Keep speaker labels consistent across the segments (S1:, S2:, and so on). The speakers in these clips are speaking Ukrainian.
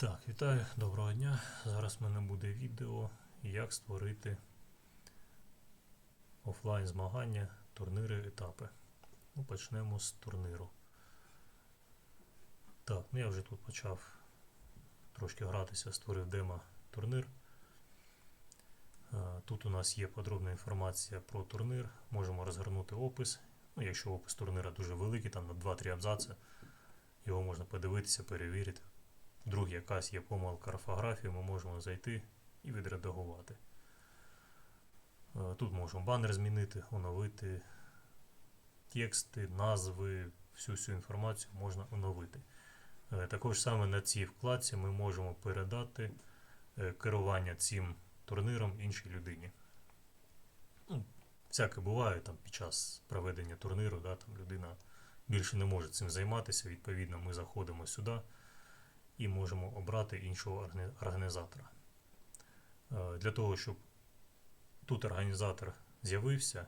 S1: Так, вітаю, доброго дня. Зараз в мене буде відео, як створити офлайн змагання, турнири, етапи. Ну, почнемо з турниру. Так, ну я вже тут почав трошки гратися, створив демо турнир. Е, Тут у нас є подробна інформація про турнир. Можемо розгорнути опис. Ну, якщо опис турнира дуже великий, там на 2-3 абзаци, його можна подивитися, перевірити. Вдруг якась є помилка орфографії, ми можемо зайти і відредагувати. Е, Тут можемо банер змінити, оновити тексти, назви, всю цю інформацію можна оновити. Е, Також саме на цій вкладці ми можемо передати е, керування цим турниром іншій людині. Ну, всяке буває там під час проведення турниру, да, там людина більше не може цим займатися. Відповідно, ми заходимо сюди і можемо обрати іншого організатора. Е, Для того, щоб тут організатор з'явився,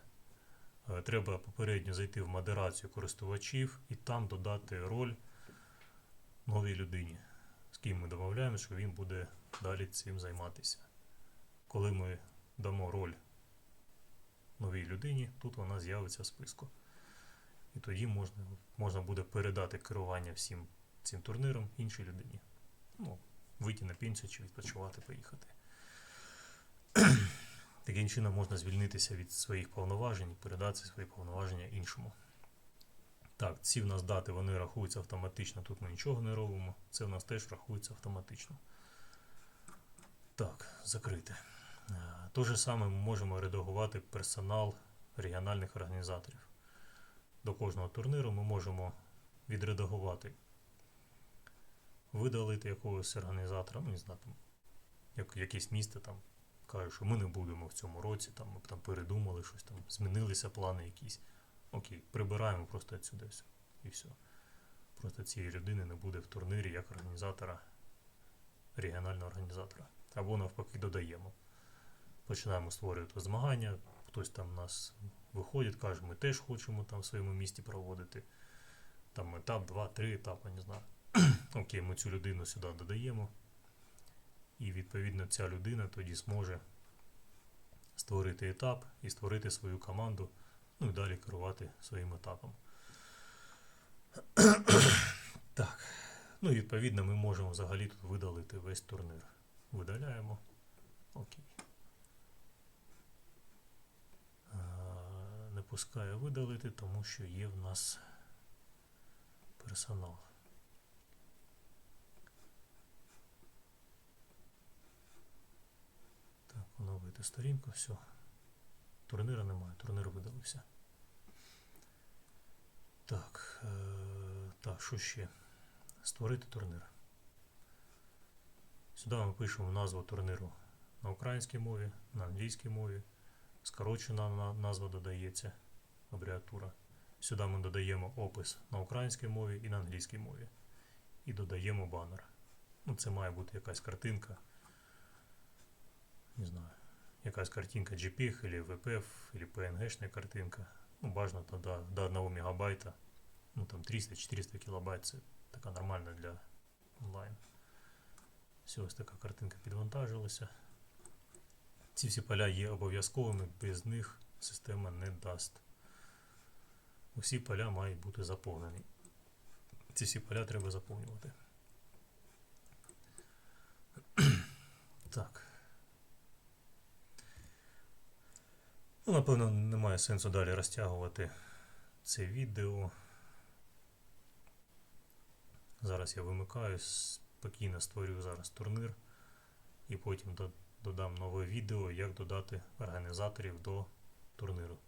S1: е, треба попередньо зайти в модерацію користувачів і там додати роль новій людині, з ким ми домовляємо, що він буде далі цим займатися. Коли ми дамо роль новій людині, тут вона з'явиться в списку. І тоді можна, можна буде передати керування всім цим турниром іншій людині. Ну, вийти на пенсію чи відпочивати, поїхати. Таким чином можна звільнитися від своїх повноважень і передати свої повноваження іншому. Так, ці в нас дати вони рахуються автоматично, тут ми нічого не робимо. Це в нас теж рахується автоматично. Так, закрите. Е, То же саме ми можемо редагувати персонал регіональних організаторів. До кожного турніру ми можемо відредагувати видалити якогось організатора, ну не знаю, там, як, якесь місто там каже, що ми не будемо в цьому році, там, ми б там передумали щось там, змінилися плани якісь. Окей, прибираємо просто відсюди все. І все. Просто цієї людини не буде в турнірі як організатора, регіонального організатора. Або навпаки додаємо. Починаємо створювати змагання, хтось там нас виходить, каже, ми теж хочемо там в своєму місті проводити. Там етап, два, три етапи, не знаю. Окей, ми цю людину сюди додаємо. І відповідно ця людина тоді зможе створити етап і створити свою команду, ну і далі керувати своїм етапом. так. Ну і відповідно ми можемо взагалі тут видалити весь турнір. Видаляємо. Окей. Не пускає видалити, тому що є в нас персонал. Так, сторінку, все. Турнира немає, турнир видалився. Так, е, так, що ще? Створити турнир. Сюди ми пишемо назву турниру на українській мові, на англійській мові. Скорочена назва додається, абріатура. Сюди ми додаємо опис на українській мові і на англійській мові. І додаємо банер. Ну, це має бути якась картинка. Не знаю. Якась картинка JPEG или WPF, или PNG-шная картинка. Ну, бажано то до, до 1 мегабайта. Ну, там 300-400 кілобайт. Це така нормальна для онлайн. Все, ось така картинка підвантажилася. Ці всі поля є обов'язковими, без них система не дасть. Усі поля мають бути заповнені. Ці всі поля треба заповнювати. так. Ну, напевно, немає сенсу далі розтягувати це відео. Зараз я вимикаю, спокійно створюю зараз турнир і потім додам нове відео, як додати організаторів до турниру.